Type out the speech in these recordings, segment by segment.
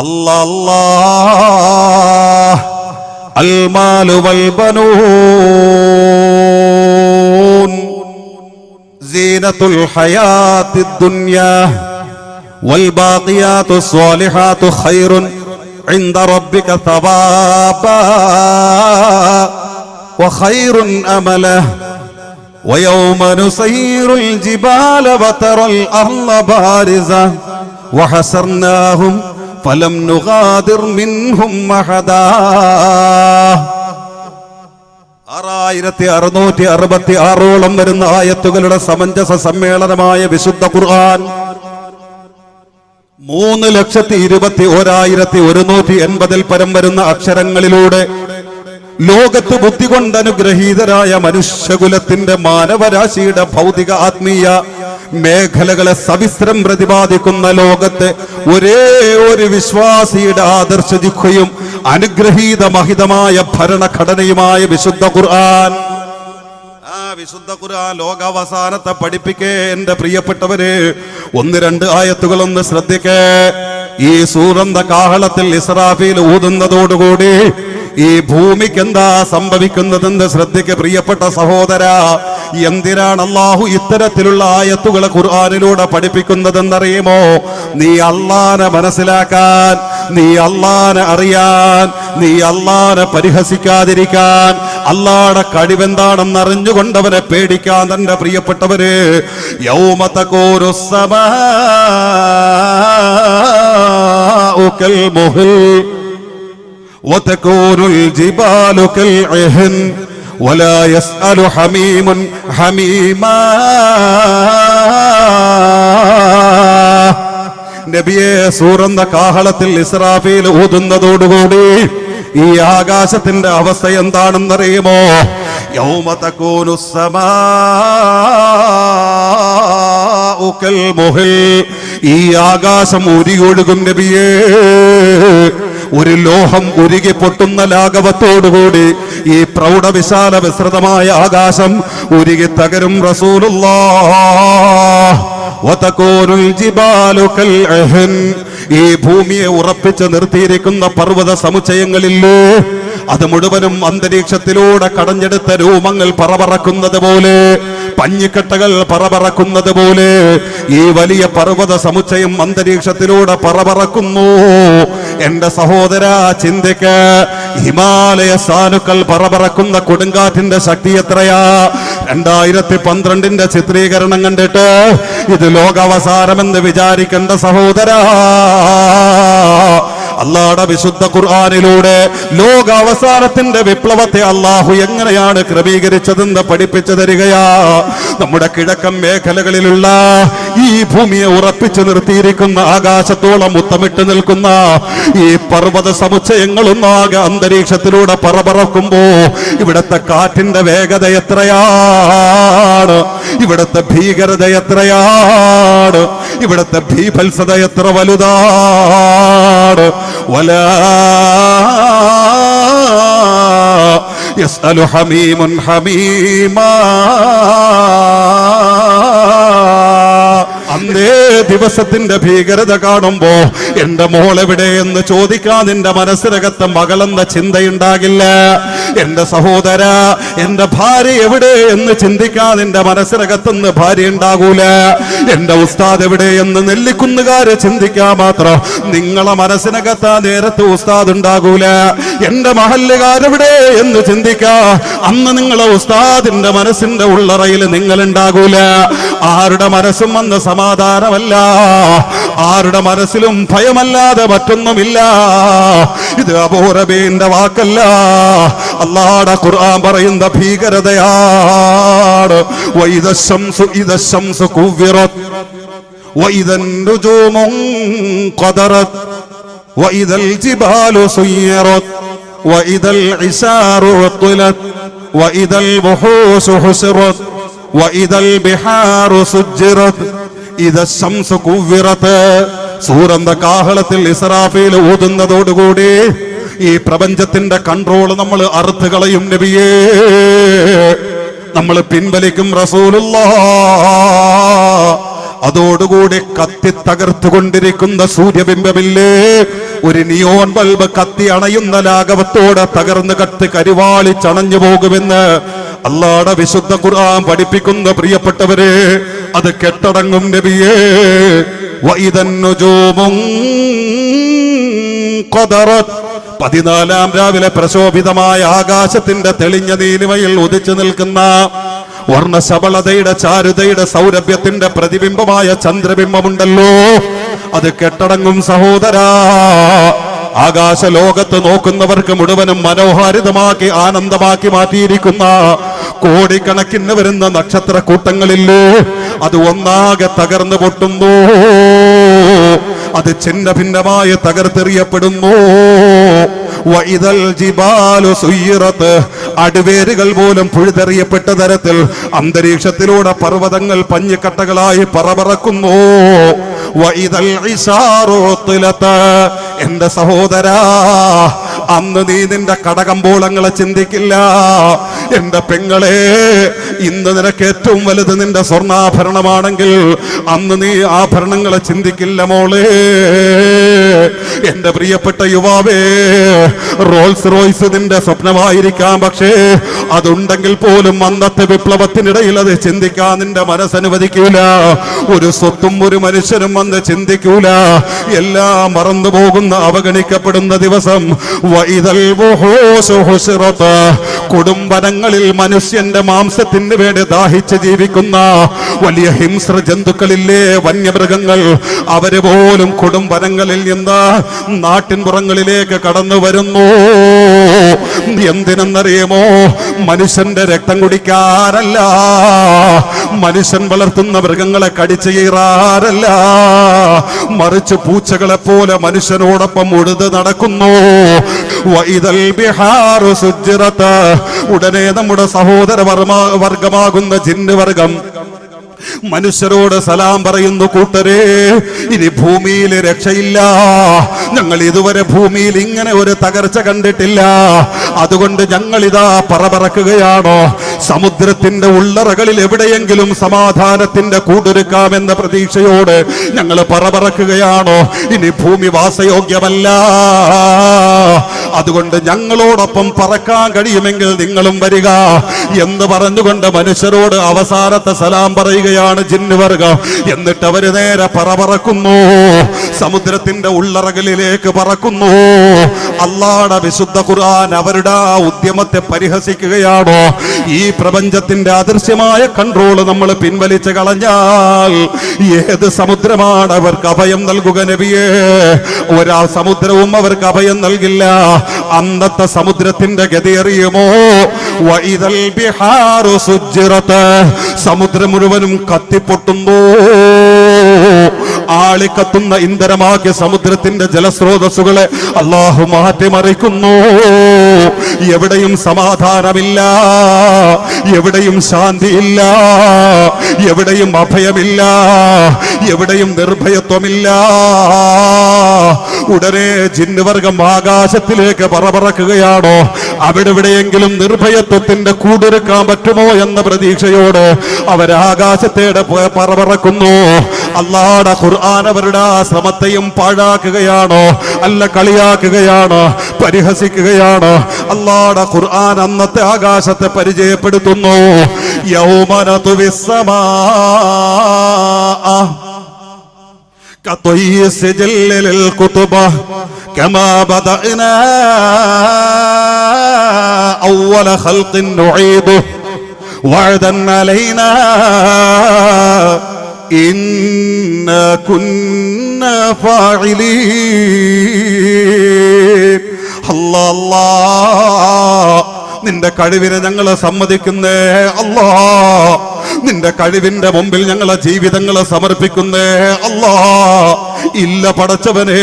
الله. المال والبنون. زينة الحياة الدنيا. والباقيات الصالحات خير عند ربك ثوابا. وخير أمله ويوم نسير الجبال وترى الأرض بارزة. وحسرناهم ഫലം നുഗാദിർ മിൻഹും മഹദാ. ആറായിരത്തി അറുന്നൂറ്റി അറുപത്തി ആറോളം വരുന്ന ആയത്തുകളുടെ സമഞ്ജസ സമ്മേളനമായ വിശുദ്ധ ഖുർആൻ മൂന്ന് ലക്ഷത്തി ഇരുപത്തി ഒരായിരത്തി ഒരുന്നൂറ്റി എൺപതിൽ പരം വരുന്ന അക്ഷരങ്ങളിലൂടെ ലോകത്ത് ബുദ്ധി കൊണ്ട് അനുഗ്രഹീതരായ മനുഷ്യകുലത്തിന്റെ മാനവരാശിയുടെ ഭൗതിക ആത്മീയ മേഖലകളെ സവിസ്ത്രം പ്രതിപാദിക്കുന്ന ലോകത്തെ ഒരേ ഒരു വിശ്വാസിയുടെ ആദർശ ദുഃഖയും അനുഗ്രഹീത മഹിതമായ ഭരണഘടനയുമായ വിശുദ്ധ ഖുർആൻ. വിശുദ്ധ ഖുർആൻ ലോകാവസാനത്തെ പഠിപ്പിക്കേ എന്റെ പ്രിയപ്പെട്ടവര്. ഒന്ന് രണ്ട് ആയത്തുകളൊന്ന് ശ്രദ്ധിക്കേ. ഈ സൂറന്ത കാഹളത്തിൽ ഇസ്രാഫിൽ ഊതുന്നതോടുകൂടി ഈ ഭൂമിക്ക് എന്താ സംഭവിക്കുന്നതെന്ന് ശ്രദ്ധിക്ക് പ്രിയപ്പെട്ട സഹോദര എന്തിനാണ് അള്ളാഹു ഇത്തരത്തിലുള്ള ആയത്തുകളെ ഖുർആാനിലൂടെ പഠിപ്പിക്കുന്നതെന്നറിയുമോ? നീ അള്ളാനെ മനസ്സിലാക്കാൻ നീ അള്ളാനെ അറിയാൻ നീ അള്ളാനെ പരിഹസിക്കാതിരിക്കാൻ അള്ളാടെ കഴിവെന്താണെന്ന് അറിഞ്ഞുകൊണ്ടവനെ പേടിക്കാൻ തന്റെ പ്രിയപ്പെട്ടവര് യൗമത്തക്കോരു മുഹിൽ وتكون الجبال كالعهن ولا يسأل حميم حميما നബിയെ സൂറന്ന കാഹളത്തിൽ ഇസ്രാഫിൽ ഊതുന്നതോടുകൂടി ഈ ആകാശത്തിന്റെ അവസ്ഥ എന്താണെന്നറിയുമോ യൗമ തകൂനു സമാഉ കൽ മുഹിൽ ഈ ആകാശം ഉരിയൊഴുകും നബിയേ ഒരു ലോഹം ഉരുകി പൊട്ടുന്ന ലാഘവത്തോടുകൂടി ഈ പ്രൗഢവിശാല വിസ്തൃതമായ ആകാശം ഉരുകി തകരും റസൂലുള്ള. ഈ ഭൂമിയെ ഉറപ്പിച്ച് നിർത്തിയിരിക്കുന്ന പർവത സമുച്ചയങ്ങളില്ലേ? അത് മുഴുവനും അന്തരീക്ഷത്തിലൂടെ കടഞ്ഞെടുത്ത രൂപങ്ങൾ പറപറക്കുന്നത് പോലെ പഞ്ഞിക്കെട്ടകൾ പറപറക്കുന്നത് പോലെ ഈ വലിയ പർവത സമുച്ചയം അന്തരീക്ഷത്തിലൂടെ പറപറക്കുന്നു എന്റെ സഹോദര ചിന്തയ്ക്ക് ഹിമാലയ സാനുക്കൾ പറപറക്കുന്ന കൊടുങ്കാറ്റിന്റെ ശക്തി എത്രയാ? രണ്ടായിരത്തി പന്ത്രണ്ടിന്റെ ചിത്രീകരണം കണ്ടിട്ട് ഇത് ലോകാവസാനമെന്ന് വിചാരിക്കേണ്ട സഹോദരാ. അള്ളാടെ വിശുദ്ധ ഖുർആാനിലൂടെ ലോക അവസാനത്തിന്റെ വിപ്ലവത്തെ അള്ളാഹു എങ്ങനെയാണ് ക്രമീകരിച്ചതെന്ന് പഠിപ്പിച്ചു തരികയാ നമ്മുടെ കിഴക്കൻ മേഖലകളിലുള്ള ഈ ഭൂമിയെ ഉറപ്പിച്ചു നിർത്തിയിരിക്കുന്ന ആകാശത്തോളം മുത്തമിട്ട് നിൽക്കുന്ന ഈ പർവത സമുച്ചയങ്ങളൊന്നാകെ അന്തരീക്ഷത്തിലൂടെ പറപറക്കുമ്പോ ഇവിടത്തെ കാറ്റിന്റെ വേഗത എത്രയാണ്? ഇവിടത്തെ ഭീകരത എത്രയാണ്? ഇവിടത്തെ ഭീഭത്സത എത്ര വലുതാണ്? ولا يسأل حميم حميما. അന്നേ ദിവസത്തിന്റെ ഭീകരത കാണുമ്പോ എന്റെ മോൾ എവിടെ എന്ന് ചോദിക്കാൻ നിന്റെ മനസ്സിനകത്ത് മകളെന്ന ചിന്തയുണ്ടാകില്ല. എന്റെ സഹോദര എന്റെ ഭാര്യ എവിടെ എന്ന് ചിന്തിക്കാൻ നിന്റെ മനസ്സിനകത്തുനിന്ന് ഭാര്യ ഉണ്ടാകൂല. എന്റെ ഉസ്താദ് എവിടെ എന്ന് നെല്ലിക്കുന്നുകാരെ ചിന്തിക്കാൻ മാത്രം നിങ്ങളെ മനസ്സിനകത്ത് ആ നേരത്ത് ഉസ്താദ് ഉണ്ടാകൂല. എന്റെ മഹല്ലുകാരെവിടെ എന്ന് ചിന്തിക്കാ അന്ന് നിങ്ങളെ ഉസ്താദിന്റെ മനസ്സിന്റെ ഉള്ളറയിൽ നിങ്ങൾ ഉണ്ടാകൂല ആരുടെ മനസ്സും അന്ന് സമാധാനമല്ല. ആരുടെ മനസ്സിലും ഭയമല്ലാതെ മറ്റൊന്നുമില്ല. ഇത് അപൂർവീന്റെ വാക്കല്ല. അള്ളാടെ ഖുർആൻ പറയുന്ന ഭീകരതയാണ്. വൈദശംസു ഇദശംസു കുവ്വിറത്. വൈദൻ നുജൂമും ഖദറത്. വൈദൽ ജിബാലു സുയ്യറത്. വൈദൽ ഇസാറു ഉത്ലത് വൈദൽ ബുഹൂസു ഹുസിറത്. ബിഹാറു സുജിറത് ഇത് ശംസ കുവിറത്ത് സൂറന്ത കാഹളത്തിൽ ഇസറാഫയിൽ ഓതുന്നതോടുകൂടി ഈ പ്രപഞ്ചത്തിന്റെ കൺട്രോൾ നമ്മൾ അറുത്ത് കളയും നബിയേ. നമ്മൾ പിൻവലിക്കും റസൂലുള്ള. അതോടുകൂടി കത്തി തകർത്തുകൊണ്ടിരിക്കുന്ന സൂര്യബിംബമില്ലേ? ഒരു നിയോൺ ബൾബ് കത്തി അണയുന്ന ലാഘവത്തോടെ തകർന്ന് കത്ത് കരിവാളി ചണഞ്ഞു പോകുമെന്ന് അല്ലാടെ വിശുദ്ധ ഖുർആൻ പഠിപ്പിക്കുന്ന പ്രിയപ്പെട്ടവരെ അത് കെട്ടടങ്ങും നബിയേ. വൈതന്നുജോമും പതിനാലാം രാവിലെ പ്രശോഭിതമായ ആകാശത്തിന്റെ തെളിഞ്ഞ നീലിമയിൽ ഉദിച്ചു നിൽക്കുന്ന വർണശബളതയുടെ ചാരുതയുടെ സൗരഭ്യത്തിന്റെ പ്രതിബിംബമായ ചന്ദ്രബിംബമുണ്ടല്ലോ. അത് കെട്ടടങ്ങും സഹോദരാ. ആകാശ ലോകത്ത് നോക്കുന്നവർക്ക് മുഴുവനും മനോഹാരിതമാക്കി ആനന്ദമാക്കി മാറ്റിയിരിക്കുന്ന കോടിക്കണക്കിന് വരുന്ന നക്ഷത്ര കൂട്ടങ്ങളില്ലേ അത് ഒന്നാകെ തകർന്നു പൊട്ടുന്നു. അത് ചിന്ന ഭിന്നമായി തകർത്തെറിയപ്പെടുന്നു. വൈതൽ ജിബാലു സുയ്യറത്ത് അടിവേരുകൾ പോലും പുഴുതെറിയപ്പെട്ട തരത്തിൽ അന്തരീക്ഷത്തിലൂടെ പർവതങ്ങൾ പഞ്ഞിക്കട്ടകളായി പറപറക്കുന്നു വൈതൽ എന്റെ സഹോദരാ അന്ന് നീ നിന്റെ കടകമ്പോളങ്ങളെ ചിന്തിക്കില്ല. എന്റെ പെങ്ങളെ ഇന്ന് നിനക്ക് ഏറ്റവും വലുത് നിന്റെ സ്വർണാഭരണമാണെങ്കിൽ അന്ന് നീ ആഭരണങ്ങളെ ചിന്തിക്കില്ല മോളെ. എന്റെ പ്രിയപ്പെട്ട യുവാവേ റോൾസ് റോയ്സ് നിന്റെ സ്വപ്നമായിരിക്കാം പക്ഷേ അതുണ്ടെങ്കിൽ പോലും അന്നത്തെ വിപ്ലവത്തിനിടയിൽ അത് ചിന്തിക്കാൻ നിന്റെ മനസ്സനുവദിക്കൂല ഒരു സ്വത്തും ഒരു മനുഷ്യനും അന്ന് ചിന്തിക്കൂല എല്ലാം മറന്നു പോകുന്ന അവഗണിക്കപ്പെടുന്ന ദിവസം. കൊടുമ്പനങ്ങളിൽ മനുഷ്യന്റെ മാംസത്തിന് വേണ്ടി ദാഹിച്ച് ജീവിക്കുന്ന വലിയ ഹിംസ്ര ജന്തുക്കളില്ലേ വന്യമൃഗങ്ങൾ അവർ പോലും കുടുംബനങ്ങളിൽ നിന്ന് നാട്ടിൻപുറങ്ങളിലേക്ക് കടന്നു വരുന്നു. എന്തിനെന്നറിയുമോ? മനുഷ്യന്റെ രക്തം കുടിക്കാറല്ല. മനുഷ്യൻ വളർത്തുന്ന മൃഗങ്ങളെ കടിച്ചു കീറാറല്ല. മറിച്ച് പൂച്ചകളെ പോലെ മനുഷ്യനോടൊപ്പം ഉഴുത് നടക്കുന്നു. ബിഹാറു ഉടനെ നമ്മുടെ സഹോദര വർഗമാകുന്ന ജിന്ന് വർഗം മനുഷ്യരോട് സലാം പറയുന്നു കൂട്ടരെ ഇനി ഭൂമിയിൽ രക്ഷയില്ല. ഞങ്ങൾ ഇതുവരെ ഭൂമിയിൽ ഇങ്ങനെ ഒരു തകർച്ച കണ്ടിട്ടില്ല. അതുകൊണ്ട് ഞങ്ങൾ ഇതാ പറപറക്കുകയാണോ? സമുദ്രത്തിന്റെ ഉള്ളറകളിൽ എവിടെയെങ്കിലും സമാധാനത്തിന്റെ കൂടൊരുക്കാമെന്ന പ്രതീക്ഷയോട് ഞങ്ങൾ പറപറക്കുകയാണോ? ഇനി ഭൂമി വാസയോഗ്യമല്ല. അതുകൊണ്ട് ഞങ്ങളോടൊപ്പം പറക്കാൻ കഴിയുമെങ്കിൽ നിങ്ങളും വരിക. എന്ന് പറഞ്ഞുകൊണ്ട് മനുഷ്യരോട് അവസാനത്തെ സലാം പറയുകയാണ് ജിന്നുവർഗ. എന്നിട്ട് അവർ നേരെ പറ പറക്കുന്നു. സമുദ്രത്തിന്റെ ഉള്ളറകളിലേക്ക് പറക്കുന്നു. അള്ളാടെ വിശുദ്ധ ഖുർആൻ അവരുടെ ആ ഉദ്യമത്തെ പരിഹസിക്കുകയാണോ? ഈ പ്രപഞ്ചത്തിന്റെ അദൃശ്യമായ കൺട്രോൾ നമ്മൾ പിൻവലിച്ച് കളഞ്ഞാൽ ഏത് സമുദ്രമാണ് അവർക്ക് അഭയം നൽകുക നബിയേ? ഒരാ സമുദ്രവും അവർക്ക് അഭയം നൽകില്ല. അന്നത്തെ സമുദ്രത്തിന്റെ ഗതി അറിയുമോ? സമുദ്രം മുഴുവനും കത്തിപ്പൊട്ടുന്നു. ആളിക്കത്തുന്ന ഇന്ധനമാക്കിയ സമുദ്രത്തിന്റെ ജലസ്രോതസ്സുകളെ അള്ളാഹു മാറ്റിമറിക്കുന്നു. എവിടെയും സമാധാനമില്ല എവിടെയും ശാന്തിയില്ല എവിടെയും അഭയമില്ല എവിടെയും നിർഭയത്വമില്ല. ഉടനെ ജിന്നുവർഗം ആകാശത്തിലേക്ക് പറപറക്കുകയാണോ അവിടെ ഇവിടെയെങ്കിലും നിർഭയത്വത്തിന്റെ കൂടൊരുക്കാൻ പറ്റുമോ എന്ന പ്രതീക്ഷയോട് അവരാകാശത്തേടെ പറവറക്കുന്നു. അള്ളാടെ ഖുർആൻ അവരുടെ ആ ശ്രമത്തെയും പാഴാക്കുകയാണോ അല്ല കളിയാക്കുകയാണോ പരിഹസിക്കുകയാണോ. അള്ളാടെ ഖുർആൻ അന്നത്തെ ആകാശത്തെ പരിചയപ്പെടുത്തുന്നു. യൗമനതു വിസ്സമാ كطي السجل للكتب كما بدأنا أول خلق نعيده وعدا علينا إنا كنا فاعلين الله الله നിന്റെ കഴിവിനെ ഞങ്ങൾ സമ്മതിക്കുന്നേ അല്ലാ നിന്റെ കഴിവിന്റെ മുമ്പിൽ ഞങ്ങളെ ജീവിതങ്ങളെ സമർപ്പിക്കുന്നേ. അല്ലാ ഇല്ല പടച്ചവനെ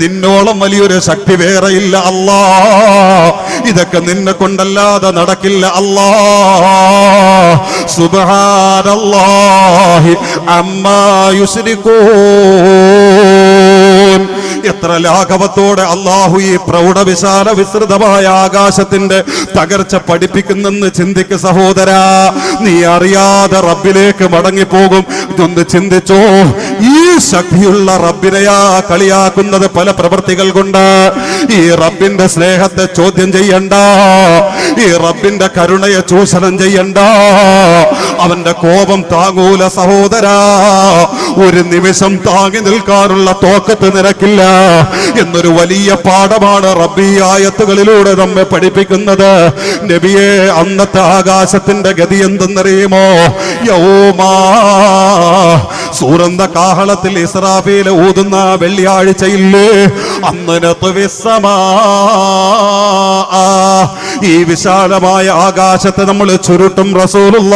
നിന്നോളം വലിയൊരു ശക്തി വേറെ ഇല്ല. അല്ലാ ഇതൊക്കെ നിന്നെ കൊണ്ടല്ലാതെ നടക്കില്ല. അല്ലാ സുബ്ഹാനല്ലാഹി അമ്മാ യുശ്രികൂൻ എത്ര ലാഘവത്തോടെ അള്ളാഹു ഈ പ്രൗഢ വിശാല വിസ്തൃതമായ ആകാശത്തിന്റെ തകർച്ച പഠിപ്പിക്കുന്നെന്ന് ചിന്തിക്ക് സഹോദരാ. നീ അറിയാതെ റബ്ബിലേക്ക് മടങ്ങിപ്പോകും. ഇതൊന്ന് ചിന്തിച്ചോ? ഈ ശക്തിയുള്ള റബ്ബിനെയാ കളിയാക്കുന്നത് പല പ്രവൃത്തികൾ കൊണ്ട്. ഈ റബ്ബിന്റെ സ്നേഹത്തെ ചോദ്യം ചെയ്യണ്ട. ഈ റബ്ബിന്റെ കരുണയെ ചൂഷണം ചെയ്യണ്ട. അവന്റെ കോപം താങ്ങൂല സഹോദരാ. ഒരു നിമിഷം താങ്ങി നിൽക്കാനുള്ള തോക്കത്ത് നിരക്കില്ല എന്നൊരു വലിയ പാഠമാണ് റബ്ബി ആയത്തുകളിലൂടെ നമ്മെ പഠിപ്പിക്കുന്നത്. നബിയെ അന്നത്തെ ആകാശത്തിന്റെ ഗതി എന്തെന്നറിയുമോ? യൗമാ. സൂറന്ത കാഹളത്തിൽ ഇസ്രാഫീൽ ഊതുന്ന വെള്ളിയാഴ്ചയില്ലേ അന്നന നത്വിസ്സമാ. ഈ വിശാലമായ ആകാശത്തെ നമ്മൾ ചുരുട്ടും റസൂലുള്ള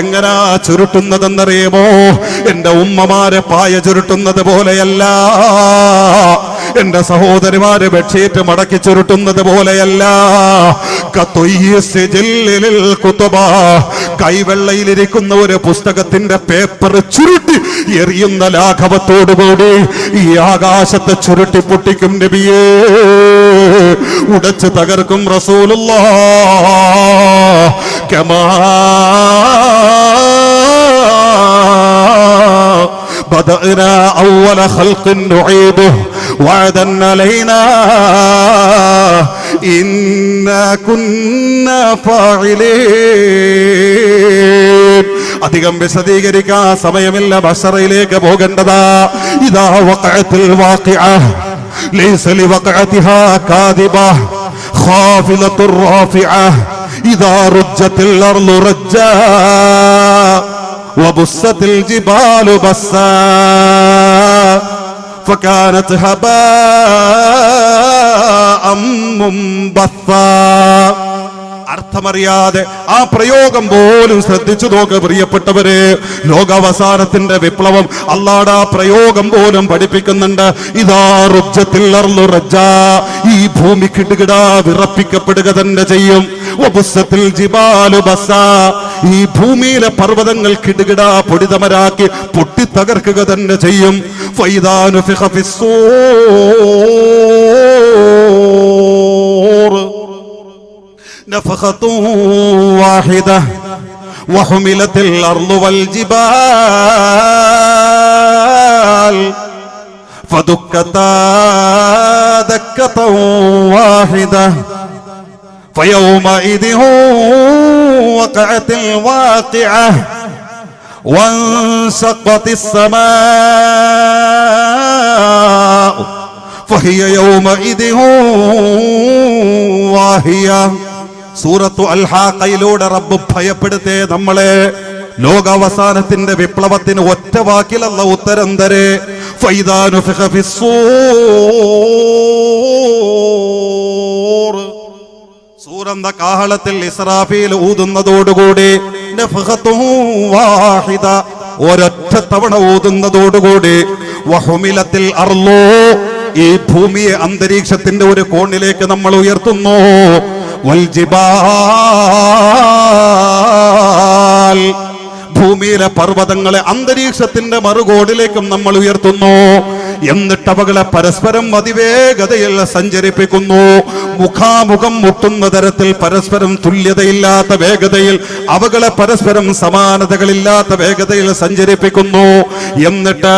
എങ്ങനാ ചുരുട്ടുന്നതെന്നറിയുമോ എന്റെ ഉമ്മമാരെ പായ ചുരുട്ടുന്നത് പോലെയല്ല എന്റെ സഹോദരിമാര് ബെഡ്ഷീറ്റ് മടക്കി ചുരുട്ടുന്നത് പോലെയല്ല. കൈവെള്ളയിലിരിക്കുന്ന ഒരു പുസ്തകത്തിന്റെ പേപ്പർ ചുരുട്ടി എറിയുന്ന ലാഘവത്തോടുകൂടി ഈ ആകാശത്തെ ചുരുട്ടി പൊട്ടിക്കും നബിയേ ഉടച്ച് തകർക്കും റസൂലുള്ള كما بدأنا أول خلق نعيده وعدا علينا إنا كنا فاعلين അധികം വിശദീകരിക്കാൻ സമയമില്ല ബഷറയിലേക്ക് പോകേണ്ടതാ ഇതാ വഖഅത്തിൽ വാഖിഅ ലൈസ ലിവഖഅതിഹാ കാദിബ خافضة الرافعة إذا رجت الأرض رجا وبست الجبال بسا فكانت هباء منبثا അർത്ഥമറിയാതെ ആ പ്രയോഗം പോലും ശ്രദ്ധിച്ചു നോക്ക് പ്രിയപ്പെട്ടവരെ ലോകാവസാനത്തിന്റെ വിപ്ലവം അല്ലാടെ ആ പ്രയോഗം പോലും പഠിപ്പിക്കുന്നുണ്ട് ഇതാ റുജ്ജത്തിൽ അർളു റജ്ജ. ഈ ഭൂമി കിടുകിടാ വിറപ്പിക്കപ്പെടുക തന്നെ ചെയ്യും വബുസ്സത്തിൽ ജിബാലു ബസ്സ. ഈ ഭൂമിയിലെ പർവ്വതങ്ങൾ കിടുകിടാ പൊടിതമരാക്കി പൊട്ടിത്തകർക്കുക തന്നെ ചെയ്യും ഫൈദാ നുഫിഖ ഫിസ്സൂർ نفخة واحدة وحملت الأرض والجبال فدكتا دكة واحدة فيومئذ وقعت الواقعة وانشقت السماء فهي يومئذ واهية സൂറത്തു അൽഹാഖയിലൂടെ റബ്ബ് ഭയപ്പെടുത്തേ നമ്മളെ ലോകാവസാനത്തിന്റെ വിപ്ലവത്തിന് ഒറ്റ വാക്കിലല്ല ഉത്തരം തരേ ഫൈദാ നുഫിഖ ഫിസ്സൂർ സൂറന്ന കാഹളത്തിൽ ഇസ്രാഫീൽ ഊതുന്നതോടുകൂടി വാഹിദ ഒരൊറ്റ തവണ ഊതുന്നതോടുകൂടി വഹുമിലത്തിൽ അർലോ ഈ ഭൂമിയെ അന്തരീക്ഷത്തിന്റെ ഒരു കോണിലേക്ക് നമ്മൾ ഉയർത്തുന്നു. വൽജിബാൽ ഭൂമിയിലെ പർവതങ്ങളെ അന്തരീക്ഷത്തിന്റെ മറുകോടിലേക്കും നമ്മൾ ഉയർത്തുന്നു. എന്നിട്ട് അവകളെ പരസ്പരം അതിവേഗതയിൽ സഞ്ചരിപ്പിക്കുന്നു. മുഖാമുഖം മുട്ടുന്ന തരത്തിൽ പരസ്പരം തുല്യതയില്ലാത്ത വേഗതയിൽ അവകളെ പരസ്പരം സമാനതകളില്ലാത്ത വേഗതയിൽ സഞ്ചരിപ്പിക്കുന്നു. എന്നിട്ട്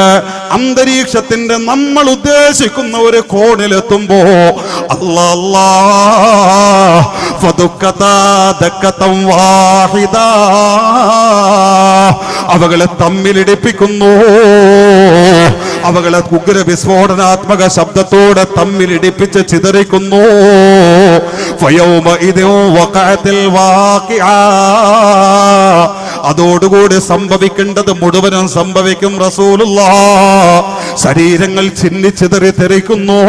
അന്തരീക്ഷത്തിന്റെ നമ്മൾ ഉദ്ദേശിക്കുന്ന ഒരു കോണിലെത്തുമ്പോ അല്ലാ അവകളെ തമ്മിലിടിപ്പിക്കുന്നു. അവകളെ ഉഗ്ര വിസ്ഫോടനാത്മക ശബ്ദത്തോടെ തമ്മിലിടിപ്പിച്ച് ചിതറിക്കുന്നു. അതോടുകൂടി സംഭവിക്കേണ്ടത് മുഴുവനും സംഭവിക്കും റസൂലുള്ള. ശരീരങ്ങൾ ചിന്നിച്ചിതറി തെറിക്കുന്നു.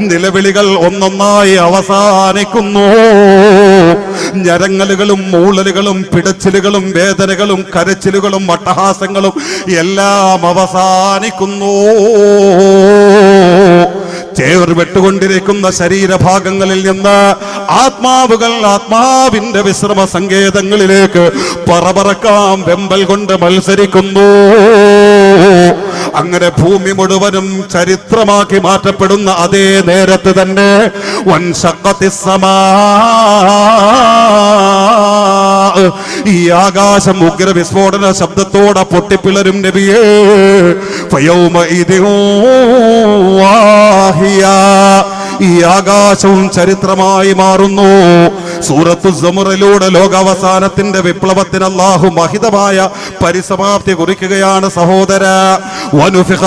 നിലവിളികൾ ഒന്നൊന്നായി അവസാനിക്കുന്നു. ഞരങ്ങലുകളും മൂളലുകളും പിടച്ചിലുകളും വേദനകളും കരച്ചിലുകളും അട്ടഹാസങ്ങളും എല്ലാം അവസാനിക്കുന്നു. ചേർ വെട്ടുകൊണ്ടിരിക്കുന്ന ശരീരഭാഗങ്ങളിൽ നിന്ന് ആത്മാവുകൾ ആത്മാവിന്റെ വിശ്രമ സങ്കേതങ്ങളിലേക്ക് പറപറക്കാം വെമ്പൽ കൊണ്ട് മത്സരിക്കുന്നു. അങ്ങനെ ഭൂമി മുഴുവനും ചരിത്രമാക്കി മാറ്റപ്പെടുന്ന അതേ നേരത്ത് തന്നെ ഈ ആകാശം ഉഗ്ര വിസ്ഫോടന ശബ്ദത്തോടെ പൊട്ടിപ്പിളരും നബിയേ. ഈ ആകാശവും ചരിത്രമായി മാറുന്നു. സൂറത്തു സമുറിലൂടെ ലോകാവസാനത്തിന്റെ വിപ്ലവത്തിന് അല്ലാഹു മഹിതമായ പരിസമാപ്തി കുറിക്കുകയാണ് സഹോദര വനുഫിഖ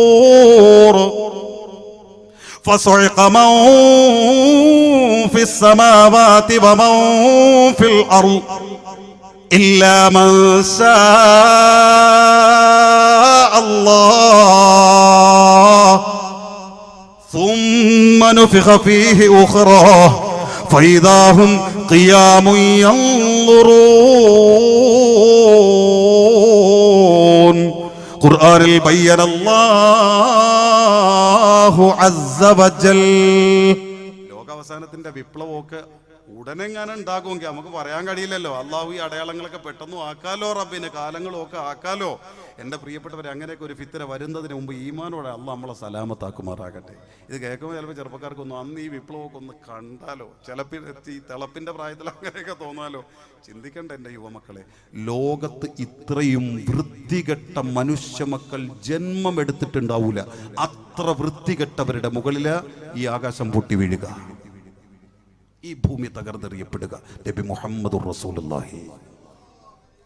ഫിസ്സൂർ فصعق من في السماوات ومن في الأرض إلا من شاء الله ثم نفخ فيه أخرى فإذا هم قيام ينظرون ഖുർആനിൽ ബയ്യന അല്ലാഹു അസ്സ വജൽ ലോകാവസാനത്തിന്റെ വിപ്ലവമൊക്കെ ഉടനെങ്ങാനും ഉണ്ടാകുമെങ്കിൽ നമുക്ക് പറയാൻ കഴിയില്ലല്ലോ. അള്ളാഹു ഈ അടയാളങ്ങളൊക്കെ പെട്ടെന്ന് ആക്കാലോ റബ്ബിനെ കാലങ്ങളൊക്കെ ആക്കാലോ. എന്റെ പ്രിയപ്പെട്ടവർ അങ്ങനെയൊക്കെ ഒരു ഫിത്തര വരുന്നതിന് മുമ്പ് ഈമാനോടെ അല്ല നമ്മളെ സലാമത്താക്കുമാറാകട്ടെ. ഇത് കേൾക്കുമ്പോൾ ചിലപ്പോൾ ചെറുപ്പക്കാർക്കൊന്നും അന്ന് ഈ വിപ്ലവമൊക്കെ ഒന്ന് കണ്ടാലോ? ചിലപ്പോൾ ഈ തിളപ്പിന്റെ പ്രായത്തിൽ അങ്ങനെയൊക്കെ തോന്നാലോ? ചിന്തിക്കണ്ട എന്റെ യുവമക്കളെ. ലോകത്ത് ഇത്രയും വൃത്തികെട്ട മനുഷ്യമക്കൾ ജന്മം എടുത്തിട്ടുണ്ടാവൂല അത്ര വൃത്തികെട്ടവരുടെ മുകളിൽ ഈ ആകാശം പൊട്ടി വീഴുക. ഈ ഭൂമി തകർന്നെറിയപ്പെടുക. നബി മുഹമ്മദ് റസൂലുള്ളാഹി.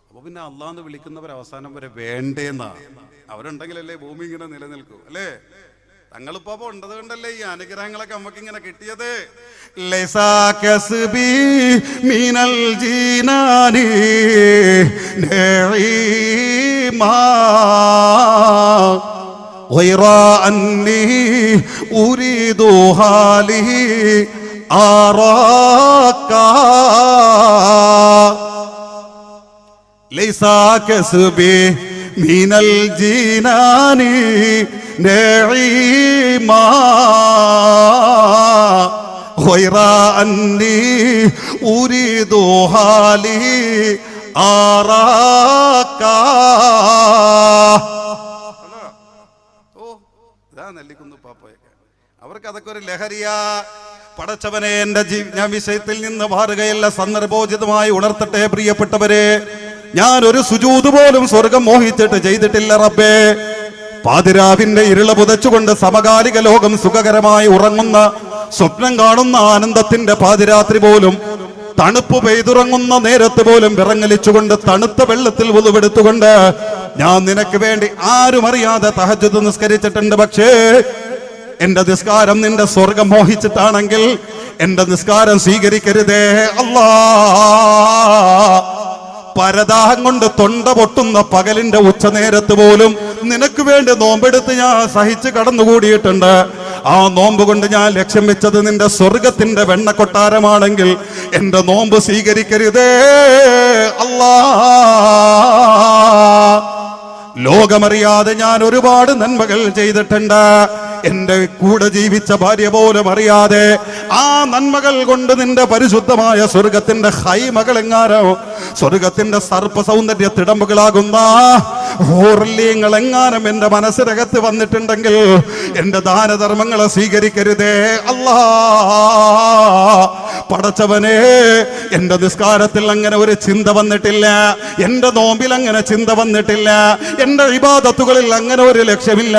അപ്പോൾ പിന്നെ അള്ളാന്ന് വിളിക്കുന്നവർ അവസാനം വരെ വേണ്ടേന്നാ. അവരുണ്ടെങ്കിലല്ലേ ഭൂമി ഇങ്ങനെ നിലനിൽക്കൂ അല്ലേ? തങ്ങളിപ്പോ ഉണ്ടത് കൊണ്ടല്ലേ ഈ അനുഗ്രഹങ്ങളൊക്കെ നമുക്ക് ഇങ്ങനെ കിട്ടിയത്? മീനൽ ജീനാനി ഖൈറ അന്നി أراك ليس كسبي من الجنان نعيما غير أني أريد هاله أراك ഓ ഇതാ നെല്ലിക്കുന്ന് പാപ്പയൊക്കെ അവർക്ക് അതൊക്കെ ഒരു ലഹരിയാ പടച്ചവനെ എന്റെ ഞാൻ വിഷയത്തിൽ നിന്ന് മാറുകയല്ല സന്ദർഭോചിതമായി ഉണർത്തട്ടെ പ്രിയപ്പെട്ടവരെ. ഞാൻ ഒരു സുജൂത് പോലും സ്വർഗം മോഹിച്ചിട്ട് ചെയ്തിട്ടില്ല റബ്ബേ. പാതിരാവിന്റെ ഇരുള പുതച്ചുകൊണ്ട് സമകാലിക ലോകം സുഖകരമായി ഉറങ്ങുന്ന സ്വപ്നം കാണുന്ന ആനന്ദത്തിന്റെ പാതിരാത്രി പോലും തണുപ്പ് പെയ്തുറങ്ങുന്ന നേരത്ത് പോലും വിറങ്ങലിച്ചുകൊണ്ട് തണുത്ത വെള്ളത്തിൽ ഉതുവെടുത്തുകൊണ്ട് ഞാൻ നിനക്ക് വേണ്ടി ആരും അറിയാതെ തഹജുദ് നിസ്കരിച്ചിട്ടുണ്ട് പക്ഷേ എന്റെ നിസ്കാരം നിന്റെ സ്വർഗം മോഹിച്ചിട്ടാണെങ്കിൽ എന്റെ നിസ്കാരം സ്വീകരിക്കരുതേ. അല്ലാ. പരദാഹം കൊണ്ട് തൊണ്ട പൊട്ടുന്ന പകലിന്റെ ഉച്ചനേരത്ത് പോലും നിനക്ക് വേണ്ടി നോമ്പെടുത്ത് ഞാൻ സഹിച്ച് കടന്നുകൂടിയിട്ടുണ്ട്. ആ നോമ്പ് കൊണ്ട് ഞാൻ ലക്ഷ്യം വെച്ചത് നിന്റെ സ്വർഗത്തിന്റെ വെണ്ണക്കൊട്ടാരമാണെങ്കിൽ എന്റെ നോമ്പ് സ്വീകരിക്കരുതേ. അല്ലാ. ലോകമറിയാതെ ഞാൻ ഒരുപാട് നന്മകൾ ചെയ്തിട്ടുണ്ട്. എന്റെ കൂടെ ജീവിച്ച ഭാര്യ പോലും അറിയാതെ ആ നന്മകൾ കൊണ്ട് നിന്റെ പരിശുദ്ധമായ സ്വർഗത്തിന്റെ ഹൈമകൾ എങ്ങാരോ സ്വർഗത്തിന്റെ സർപ്പ സൗന്ദര്യ തിടമ്പുകളാകുന്ന ഹോർല്യങ്ങൾ എന്റെ മനസ്സിനകത്ത് വന്നിട്ടുണ്ടെങ്കിൽ എന്റെ ദാനധർമ്മങ്ങളെ സ്വീകരിക്കരുതേ. അല്ലാ. പടച്ചവനെ എന്റെ നിസ്കാരത്തിൽ അങ്ങനെ ഒരു ചിന്ത വന്നിട്ടില്ല. എന്റെ നോമ്പിൽ അങ്ങനെ ചിന്ത വന്നിട്ടില്ല. എന്റെ വിവാദത്തുകളിൽ അങ്ങനെ ഒരു ലക്ഷ്യമില്ല.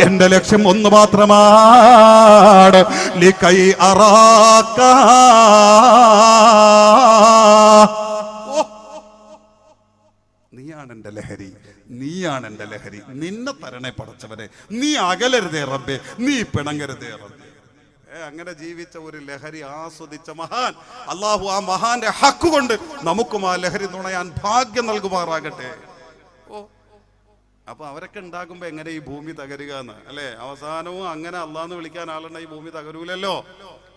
എന്റെ ലക്ഷ്യം ഒന്ന് മാത്രമാണ്. ലിക്കൈ അറാക്ക. നീയാണ് എന്റെ ലഹരി. നീയാണ് എന്റെ ലഹരി. നിന്നെ തരണേ പടച്ചവനെ. നീ അകലരുതേ റബ്ബേ. നീ പിണങ്ങരുതേ റബ്ബേ. അങ്ങനെ ജീവിച്ച ഒരു ലഹരി ആസ്വദിച്ച മഹാൻ. അള്ളാഹു ആ മഹാന്റെ ഹക്ക് കൊണ്ട് നമുക്കും ആ ലഹരി നുണയാൻ ഭാഗ്യം നൽകുമാറാകട്ടെ. ഓ. അപ്പൊ അവരൊക്കെ ഉണ്ടാകുമ്പോ എങ്ങനെ ഈ ഭൂമി തകരുക എന്ന്? അല്ലെ? അവസാനവും അങ്ങനെ അള്ളാന്ന് വിളിക്കാൻ ആളുണ്ട ഈ ഭൂമി തകരൂലല്ലോ.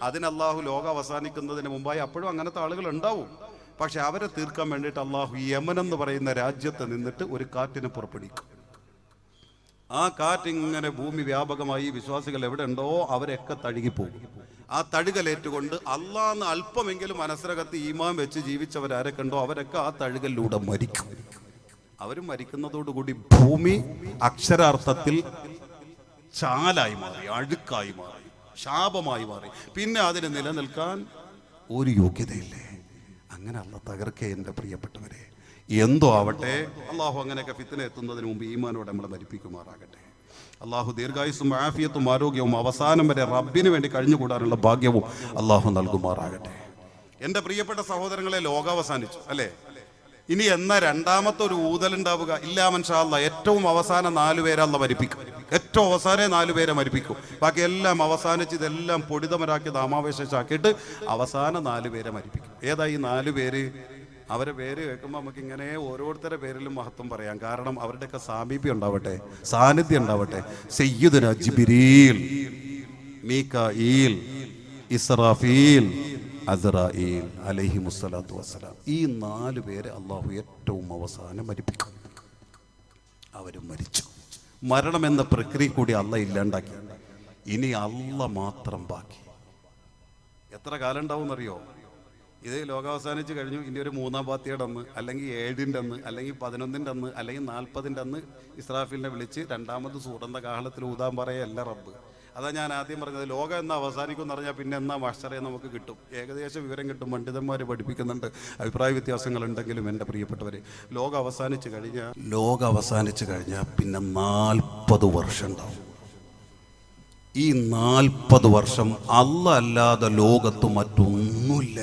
അതിന് അള്ളാഹു ലോകം അവസാനിക്കുന്നതിന് മുമ്പായി അപ്പോഴും അങ്ങനത്തെ ആളുകൾ ഉണ്ടാവും. പക്ഷെ അവരെ തീർക്കാൻ വേണ്ടിയിട്ട് അള്ളാഹു യമൻ എന്ന് പറയുന്ന രാജ്യത്ത് നിന്നിട്ട് ഒരു കാറ്റിനെ പുറപ്പെടുവിക്കും. ആ കാറ്റ് ഇങ്ങനെ ഭൂമി വ്യാപകമായി വിശ്വാസികൾ എവിടെ ഉണ്ടോ അവരൊക്കെ തഴുകിപ്പോകും. ആ തഴുകലേറ്റുകൊണ്ട് അള്ളാന്ന് അല്പമെങ്കിലും മനസ്സിനകത്ത് ഈമാൻ വെച്ച് ജീവിച്ചവരാരൊക്കെ ഉണ്ടോ അവരൊക്കെ ആ തഴുകലിലൂടെ മരിക്കും. അവർ മരിക്കുന്നതോടുകൂടി ഭൂമി അക്ഷരാർത്ഥത്തിൽ ചാലായി മാറി അഴുക്കായി മാറി ശാപമായി മാറി. പിന്നെ അതിന് നിലനിൽക്കാൻ ഒരു യോഗ്യതയില്ലേ. അങ്ങനെ അല്ല തകർക്കേ എന്റെ പ്രിയപ്പെട്ടവരെ. എന്തോ ആവട്ടെ അള്ളാഹു അങ്ങനെയൊക്കെ ഫിത്തിനെ എത്തുന്നതിന് മുമ്പ് ഈമാനോടെ നമ്മളെ മരിപ്പിക്കുമാറാകട്ടെ. അള്ളാഹു ദീർഘായുസും ആഫിയത്തും ആരോഗ്യവും അവസാനം വരെ റബ്ബിന് വേണ്ടി കഴിഞ്ഞുകൂടാനുള്ള ഭാഗ്യവും അള്ളാഹു നൽകുമാറാകട്ടെ. എന്റെ പ്രിയപ്പെട്ട സഹോദരങ്ങളെ ലോകം അവസാനിച്ചു അല്ലേ? ഇനി എന്ന രണ്ടാമത്തെ ഒരു ഊതലുണ്ടാവുക ഇല്ല മൻഷാല്ല ഏറ്റവും അവസാനം നാലു അല്ല മരിപ്പിക്കും ഏറ്റവും അവസാനം നാലു പേരെ മരിപ്പിക്കും. ബാക്കി എല്ലാം അവസാനിച്ച് ഇതെല്ലാം പൊടിതമരാക്കി നാമാവേശാക്കിയിട്ട് അവസാനം നാലു പേരെ മരിപ്പിക്കും. ഏതാ ഈ നാലു പേര്? അവരെ പേര് കേൾക്കുമ്പോൾ നമുക്ക് ഇങ്ങനെ ഓരോരുത്തരുടെ പേരിലും മഹത്വം പറയാം. കാരണം അവരുടെയൊക്കെ സാമീപ്യം ഉണ്ടാവട്ടെ സാന്നിധ്യം ഉണ്ടാവട്ടെ. സയ്യിദുന ജിബിരീൽ മീക്കീൽ ഇസ്രാഫീൽ അസ്രായിൽ അലഹി മുസ്സലാത്തു വസ്സലാം. ഈ നാല് പേരെ അള്ളാഹു ഏറ്റവും അവസാനം മരിപ്പിക്കും. അവരും മരിച്ചു. മരണം എന്ന പ്രക്രിയ കൂടി അല്ല ഇല്ലാണ്ടാക്കി. ഇനി അല്ല മാത്രം ബാക്കി. എത്ര കാലം ഉണ്ടാവും അറിയോ ഇത് ലോകാവസാനിച്ച് കഴിഞ്ഞു. ഇനി ഒരു മൂന്നാം പാത്തിയുടെ അന്ന് അല്ലെങ്കിൽ ഏഴിന്റെ അന്ന് അല്ലെങ്കിൽ പതിനൊന്നിന്റെ അന്ന് അല്ലെങ്കിൽ നാൽപ്പതിന്റെ അന്ന് ഇസ്രാഫിലിനെ വിളിച്ച് രണ്ടാമത് സൂറന്ത കാഹളത്തിൽ ഊതാൻ പറയല്ല റബ്ബ്. അതാ ഞാൻ ആദ്യം പറഞ്ഞത് ലോകം എന്ന് അവസാനിക്കും എന്ന് പറഞ്ഞാൽ പിന്നെ എന്നാ മാസ്റ്ററെ നമുക്ക് കിട്ടും. ഏകദേശം വിവരം കിട്ടും പണ്ഡിതന്മാർ പഠിപ്പിക്കുന്നുണ്ട് അഭിപ്രായ വ്യത്യാസങ്ങൾ ഉണ്ടെങ്കിലും എന്റെ പ്രിയപ്പെട്ടവരെ. ലോകം അവസാനിച്ചു കഴിഞ്ഞാൽ ലോകം അവസാനിച്ചു കഴിഞ്ഞാൽ പിന്നെ നാൽപ്പത് വർഷം ഉണ്ടാവും ഈ നാൽപ്പത് വർഷം അല്ല അല്ലാതെ ലോകത്ത് മറ്റൊന്നുമില്ല.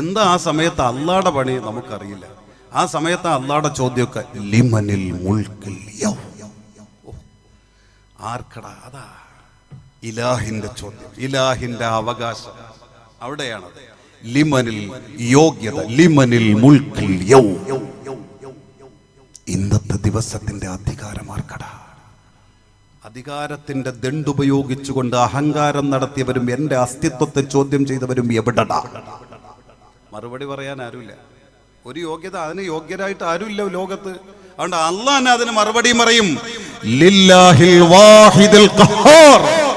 എന്താ ആ സമയത്ത് അള്ളാടെ പണി നമുക്കറിയില്ല. ആ സമയത്ത് അള്ളാടെ ചോദ്യമൊക്കെ ലിമനിൽ മുൾക്കിൽ. ആർക്കടാ അതാ. ഇലാഹിന്റെ ചോദ്യം ഇലാഹിന്റെ അവകാശം. അവിടെയാണ് ലിമനിൽ യോഗ്യത ലിമനിൽ മുൾക്കിൽ. ഇന്നത്തെ ദിവസത്തിന്റെ അധികാരമാർക്കട. അധികാരത്തിന്റെ ദണ്ടുപയോഗിച്ചുകൊണ്ട് അഹങ്കാരം നടത്തിയവരും എന്റെ അസ്തിത്വത്തെ ചോദ്യം ചെയ്തവരും എവിടടാ? മറുപടി പറയാൻ ആരുമില്ല. ഒരു യോഗ്യത അതിന് യോഗ്യരായിട്ട് ആരുമില്ല ലോകത്ത്. അതുകൊണ്ട് അള്ളാഹ് അതിന് മറുപടി പറയും. ലില്ലാഹിൽ ഖഹാർ.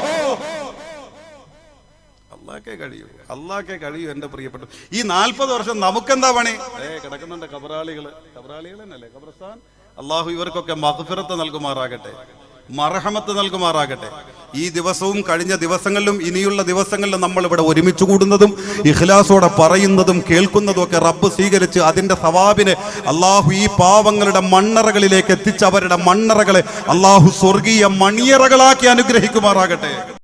അള്ളാഹ്ക്കേ കഴിയൂ. അള്ളാഹ്ക്കേ കഴിയൂ എന്റെ പ്രിയപ്പെട്ട ഈ നാൽപ്പത് വർഷം നമുക്കെന്താ പണി? ഏ കിടക്കുന്നുണ്ട് കബറാളികൾ കബറാളികൾ തന്നെയല്ലേ? കബർസ്ഥാൻ അള്ളാഹു ഇവർക്കൊക്കെ മഹഫിറത്ത് നൽകുമാറാകട്ടെ മർഹമത്ത് നൽകുമാറാകട്ടെ. ഈ ദിവസവും കഴിഞ്ഞ ദിവസങ്ങളിലും ഇനിയുള്ള ദിവസങ്ങളിലും നമ്മൾ ഇവിടെ ഒരുമിച്ച് കൂടുന്നതും ഇഖ്ലാസോടെ പറയുന്നതും കേൾക്കുന്നതും ഒക്കെ റബ്ബ് സ്വീകരിച്ച് അതിന്റെ സവാബിനെ അള്ളാഹു ഈ പാവങ്ങളുടെ മണ്ണറകളിലേക്ക് എത്തിച്ച് അവരുടെ മണ്ണറകളെ അള്ളാഹു സ്വർഗീയ മണിയറകളാക്കി അനുഗ്രഹിക്കുമാറാകട്ടെ.